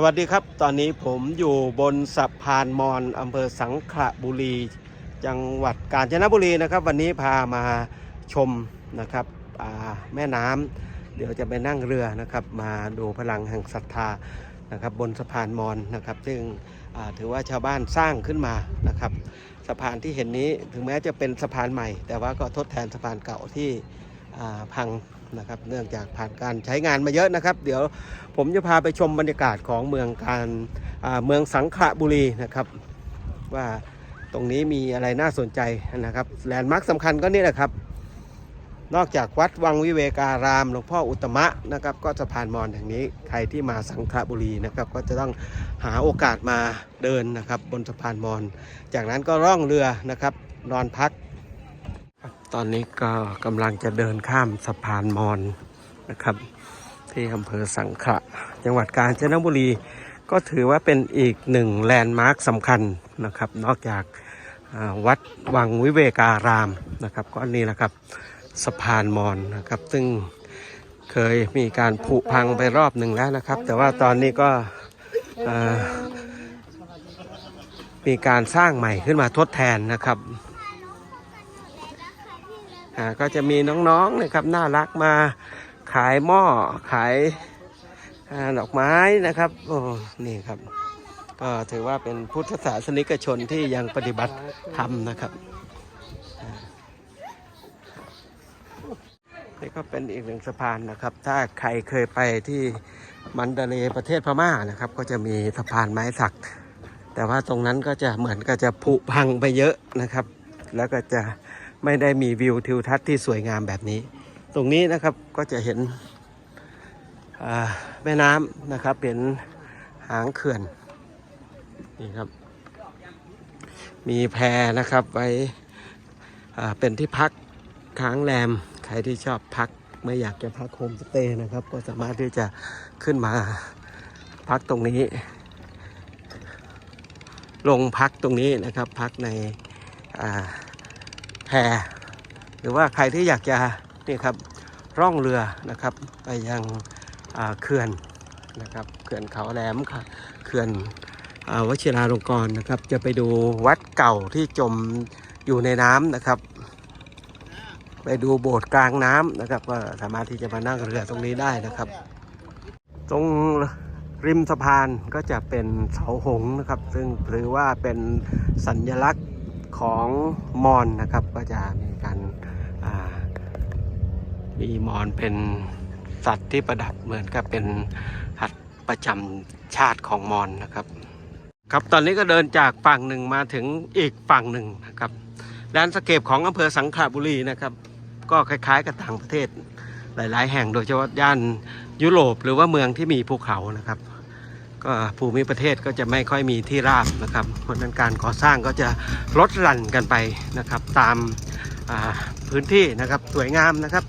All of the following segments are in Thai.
สวัสดีครับ ตอนนี้ผมอยู่บนสะพานมอนอำเภอสังขละบุรี จังหวัดกาญจนบุรีนะครับ วันนี้พามาชมนะครับแม่น้ำเดี๋ยวจะไปนั่งเรือนะครับ มาดูพลังแห่งศรัทธานะครับ บนสะพานมอนนะครับ ซึ่งถือว่าชาวบ้านสร้างขึ้นมานะครับ สะพานที่เห็นนี้ถึงแม้จะเป็นสะพานใหม่ แต่ว่าก็ทดแทนสะพานเก่าที่พัง นะครับ เนื่องจากผ่านการใช้งานมาเยอะนะครับ เดี๋ยวผมจะพาไปชมบรรยากาศของเมืองการเมืองสังขละบุรีนะครับ ว่าตรงนี้มีอะไรน่าสนใจนะครับแลนด์มาร์คสำคัญก็นี่แหละครับ นอกจากวัดวังวิเวการามหลวงพ่ออุตมะนะครับ ก็สะพานมอญแห่งนี้ใครที่มาสังขละบุรีนะครับ ก็จะต้องหาโอกาสมาเดินนะครับ บนสะพานมอญจากนั้นก็ร่องเรือนะครับ นอนพัก ตอนนี้ก็กำลังจะเดินข้ามสะพานมอญนะครับ ที่อำเภอสังขะจังหวัดกาญจนบุรีก็ถือว่าเป็นอีกหนึ่งแลนด์มาร์คสำคัญนะครับ นอกจากวัดวังวิเวการามนะครับ ก็นี่แหละครับสะพานมอญนะครับ ซึ่งเคยมีการผุพังไปรอบหนึ่งแล้วนะครับ แต่ว่าตอนนี้ก็มีการสร้างใหม่ขึ้นมาทดแทนนะครับ อ่าก็จะมีน้องๆนะครับน่ารักมาขายหม้อขายอดอกไม้นะครับโอ้นี่ครับ ก็ถือว่าเป็นพุทธศาสนิกชนที่ยังปฏิบัติธรรมนะครับนี่ก็เป็นอีกหนึ่งสะพานนะครับ ถ้าใครเคยไปที่มันดาเลประเทศพม่านะครับ ก็จะมีสะพานไม้สัก แต่ว่าตรงนั้นก็จะเหมือนก็จะผุพังไปเยอะนะครับ แล้วก็จะ ไม่ได้มีวิวทิวทัศน์ที่สวยงามแบบนี้ ตรงนี้นะครับก็จะเห็นแม่น้ำนะครับเป็นหางเขื่อนนี่ครับ มีแพนะครับไว้เป็นที่พักค้างแรมใครที่ชอบพักไม่อยากจะพักโฮมสเตย์นะครับ ก็สามารถที่จะขึ้นมาพักตรงนี้ ลงพักตรงนี้นะครับ พักในอ่า แพหรือว่าใครที่อยากจะนี่ครับร่องเรือนะครับ ไปยังเขื่อนนะครับเขื่อนเขาแหลมค่ะเขื่อนอวชิราลงกรณ์นะครับ จะไปดูวัดเก่าที่จมอยู่ในน้ำนะครับ ไปดูโบสถ์กลางน้ำนะครับก็สามารถที่จะมานั่งเรือตรงนี้ได้นะครับ ตรงริมสะพานก็จะเป็นเสาหงส์นะครับ ซึ่งถือว่าเป็นสัญลักษณ์ ของมอญนะครับ ก็จะมีการมีมอนเป็นสัตว์ที่ประดับเหมือนกับเป็นหัดประจำชาติของมอนนะครับ ครับตอนนี้ก็เดินจากฝั่งหนึ่งมาถึงอีกฝั่งหนึ่งนะครับแดนสเคปของอำเภอสังขละบุรีนะครับ ก็คล้ายๆกับต่างประเทศหลาย ๆ แห่งโดยเฉพาะย่านยุโรปหรือว่าเมืองที่มีภูเขานะครับ ก็ภูมิประเทศก็จะไม่ค่อยมีที่ราบนะครับเพราะฉะนั้นการก่อสร้างก็จะลดหลั่นกันไปนะครับ ตามอ่าพื้นที่นะครับสวยงามนะครับ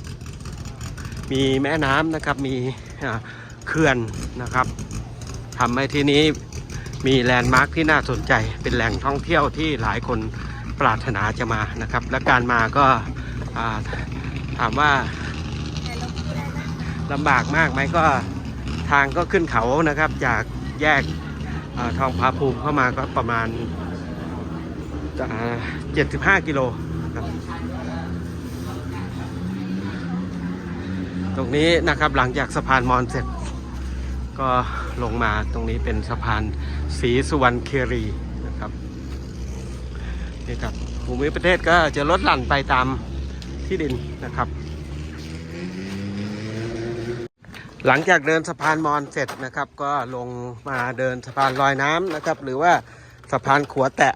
มีแม่น้ำนะครับมีอ่าเขื่อนนะครับทำให้ที่นี้มีแลนด์มาร์คที่น่าสนใจเป็นแหล่งท่องเที่ยวที่หลายคนปรารถนาจะมานะครับ และการมาก็อ่าถามว่าลำบากมากไหมก็ทางก็ขึ้นเขานะครับจาก แยกอทองพาภูมิเข้ามาก็ประมาณอ่า75กิโลครับตรงนี้นะครับหลังจากสะพานมอนเสร็จ ก็ลงมาตรงนี้เป็นสะพานศรีสุวรรณเครีนะครับนี่ครับภูมิประเทศก็จะลดหลั่นไปตามที่ดินนะครับ หลังจากเดินสะพานมอนเสร็จนะครับ ก็ลงมาเดินสะพานลอยน้ำนะครับ หรือว่าสะพานขัวแตะ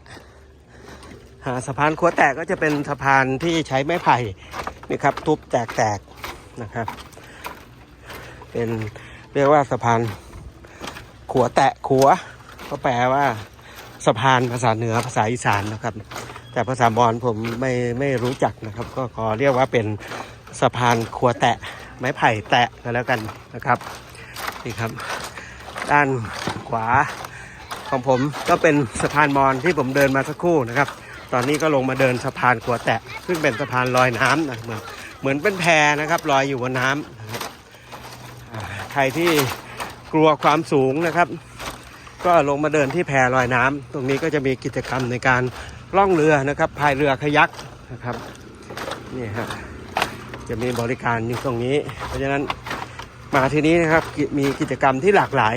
หาสะพานขัวแตะก็จะเป็นสะพานที่ใช้ไม้ไผ่นี่ครับ ทุบแตกๆนะครับ เป็นเรียกว่าสะพานขัวแตะขัว ก็แปลว่าสะพานภาษาเหนือภาษาอีสานนะครับ แต่ภาษามอญผมไม่ไม่รู้จักนะครับ ก็ขอเรียกว่าเป็นสะพานขัวแตะ ไม้ไผ่แตะกันแล้วกันนะครับนี่ครับ ด้านขวาของผมก็เป็นสะพานมอญที่ผมเดินมาสักครู่นะครับ ตอนนี้ก็ลงมาเดินสะพานขัวแตะ ซึ่งเป็นสะพานลอยน้ำนะเหมือนเหมือนเป็นแพนะครับลอยอยู่บนน้ำนะคใครที่กลัวความสูงนะครับ ก็ลงมาเดินที่แพลอยน้ำตรงนี้ก็จะมีกิจกรรมในการล่องเรือนะครับพายเรือขยักนะครับนี่ฮะ จะมีบริการอยู่ตรงนี้ เพราะฉะนั้นมาที่นี้นะครับมีกิจกรรมที่หลากหลาย